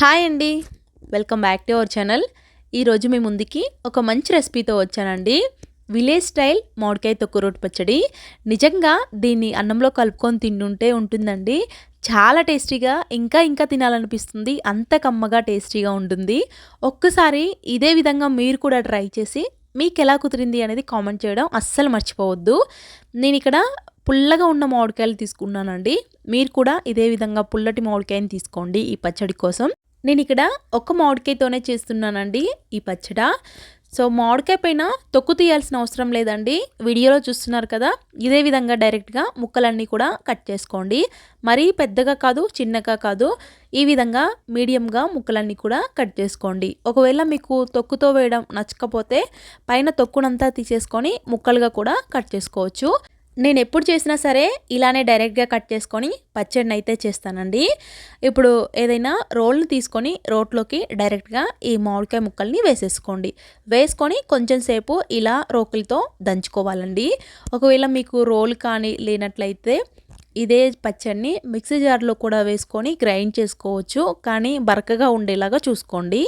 Hi అండి. Welcome back to our channel. ఈరోజు మీ ముందుకి ఒక మంచి రెసిపీతో వచ్చానండి. విలేజ్ స్టైల్ మామిడికాయ తొక్కు రోటి పచ్చడి. నిజంగా దీన్ని అన్నంలో కలుపుకొని తింటుంటే ఉంటుందండి. చాలా టేస్టీగా ఇంకా ఇంకా తినాలనిపిస్తుంది. అంత కమ్మగా టేస్టీగా ఉంటుంది. ఒక్కసారి ఇదే విధంగా మీరు కూడా ట్రై చేసి మీకు ఎలా కుదిరింది అనేది కామెంట్ చేయడం అస్సలు మర్చిపోవద్దు. నేను ఇక్కడ పుల్లగా ఉన్న మామిడికాయలు తీసుకున్నానండి. మీరు కూడా ఇదే విధంగా పుల్లటి మామిడికాయని తీసుకోండి ఈ పచ్చడి కోసం. నేను ఇక్కడ ఒక మామిడికాయతోనే చేస్తున్నానండి ఈ పచ్చడ. సో మామిడికాయ పైన తొక్కు తీయాల్సిన అవసరం లేదండి. వీడియోలో చూస్తున్నారు కదా ఇదే విధంగా డైరెక్ట్గా ముక్కలన్నీ కూడా కట్ చేసుకోండి. మరీ పెద్దగా కాదు చిన్నగా కాదు ఈ విధంగా మీడియంగా ముక్కలన్నీ కూడా కట్ చేసుకోండి. ఒకవేళ మీకు తొక్కుతో వేయడం నచ్చకపోతే పైన తొక్కునంతా తీసేసుకొని ముక్కలుగా కూడా కట్ చేసుకోవచ్చు. నేను ఎప్పుడు చేసినా సరే ఇలానే డైరెక్ట్గా కట్ చేసుకొని పచ్చడిని అయితే చేస్తానండి. ఇప్పుడు ఏదైనా రోల్ని తీసుకొని రోట్లోకి డైరెక్ట్గా ఈ మామిడికాయ ముక్కల్ని వేసేసుకోండి. వేసుకొని కొంచెం సేపు ఇలా రోకులతో దంచుకోవాలండి. ఒకవేళ మీకు రోల్ కానీ లేనట్లయితే ఇదే పచ్చడిని మిక్సీ జార్లో కూడా వేసుకొని గ్రైండ్ చేసుకోవచ్చు. కానీ బరకగా ఉండేలాగా చూసుకోండి.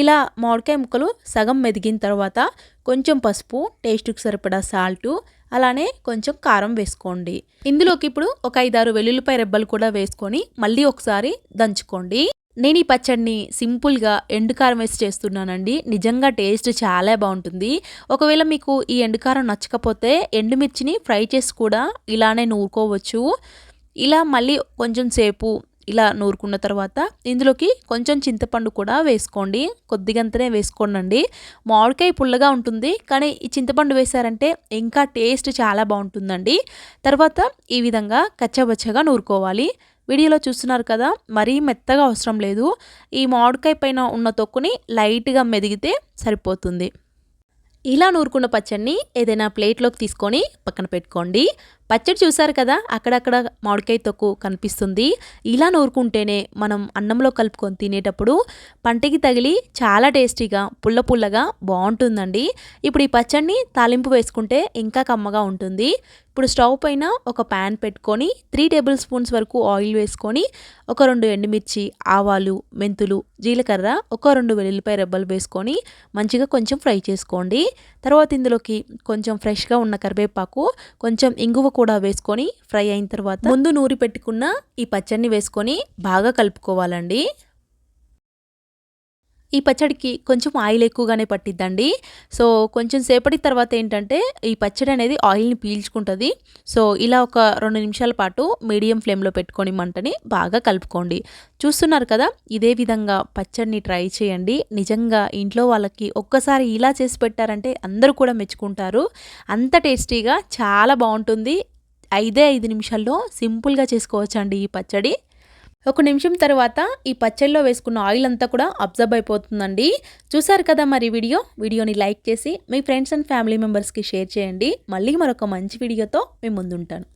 ఇలా మామిడికాయ ముక్కలు సగం మెదిగిన తర్వాత కొంచెం పసుపు టేస్ట్కి సరిపడా సాల్టు అలానే కొంచెం కారం వేసుకోండి. ఇందులోకి ఇప్పుడు ఒక ఐదారు వెల్లుల్లిపాయ రెబ్బలు కూడా వేసుకొని మళ్ళీ ఒకసారి దంచుకోండి. నేను ఈ పచ్చడిని సింపుల్గా ఎండుకారం వేసి చేస్తున్నానండి. నిజంగా టేస్ట్ చాలా బాగుంటుంది. ఒకవేళ మీకు ఈ ఎండుకారం నచ్చకపోతే ఎండుమిర్చిని ఫ్రై చేసి కూడా ఇలానే నూరుకోవచ్చు. ఇలా మళ్ళీ కొంచెం సేపు ఇలా నూరుకున్న తర్వాత ఇందులోకి కొంచెం చింతపండు కూడా వేసుకోండి. కొద్దిగంతనే వేసుకోండి మామిడికాయ పుల్లగా ఉంటుంది కానీ ఈ చింతపండు వేశారంటే ఇంకా టేస్ట్ చాలా బాగుంటుందండి. తర్వాత ఈ విధంగా కచ్చబచ్చగా నూరుకోవాలి. వీడియోలో చూస్తున్నారు కదా మరీ మెత్తగా అవసరం లేదు. ఈ మామిడికాయ పైన ఉన్న తొక్కుని లైట్గా మెదిగితే సరిపోతుంది. ఇలా నూరుకున్న పచ్చడిని ఏదైనా ప్లేట్లోకి తీసుకొని పక్కన పెట్టుకోండి. పచ్చడి చూసారు కదా అక్కడక్కడ మామిడికాయ తొక్కు కనిపిస్తుంది. ఇలా నూరుకుంటేనే మనం అన్నంలో కలుపుకొని తినేటప్పుడు పంటకి తగిలి చాలా టేస్టీగా పుల్ల పుల్లగా బాగుంటుందండి. ఇప్పుడు ఈ పచ్చడిని తాలింపు వేసుకుంటే ఇంకా కమ్మగా ఉంటుంది. ఇప్పుడు స్టవ్ పైన ఒక ప్యాన్ పెట్టుకొని త్రీ టేబుల్ స్పూన్స్ వరకు ఆయిల్ వేసుకొని ఒక రెండు ఎండుమిర్చి ఆవాలు మెంతులు జీలకర్ర ఒక రెండు వెల్లుల్లిపాయ రెబ్బలు వేసుకొని మంచిగా కొంచెం ఫ్రై చేసుకోండి. తర్వాత ఇందులోకి కొంచెం ఫ్రెష్గా ఉన్న కరివేపాకు కొంచెం ఇంగువ కూడా వేసుకొని ఫ్రై అయిన తర్వాత ముందు నూరి పెట్టుకున్న ఈ పచ్చడిని వేసుకొని బాగా కలుపుకోవాలండి. ఈ పచ్చడికి కొంచెం ఆయిల్ ఎక్కువగానే పట్టిద్దండి. సో కొంచెం సేపటి తర్వాత ఏంటంటే ఈ పచ్చడి అనేది ఆయిల్ని పీల్చుకుంటుంది. సో ఇలా ఒక రెండు నిమిషాల పాటు మీడియం ఫ్లేమ్లో పెట్టుకొని మంటని బాగా కలుపుకోండి. చూస్తున్నారు కదా ఇదే విధంగా పచ్చడిని ట్రై చేయండి. నిజంగా ఇంట్లో వాళ్ళకి ఒక్కసారి ఇలా చేసి పెట్టారంటే అందరూ కూడా మెచ్చుకుంటారు. అంత టేస్టీగా చాలా బాగుంటుంది. ఐదే ఐదు నిమిషాల్లో సింపుల్గా చేసుకోవచ్చండి ఈ పచ్చడి. ఒక నిమిషం తర్వాత ఈ పచ్చళ్ళలో వేసుకున్న ఆయిల్ అంతా కూడా అబ్జర్బ్ అయిపోతుందండి. చూసారు కదా మరి వీడియో? వీడియోని లైక్ చేసి మీ ఫ్రెండ్స్ అండ్ ఫ్యామిలీ మెంబర్స్కి షేర్ చేయండి. మళ్ళీ మరొక మంచి వీడియోతో మేము ముందుంటాను.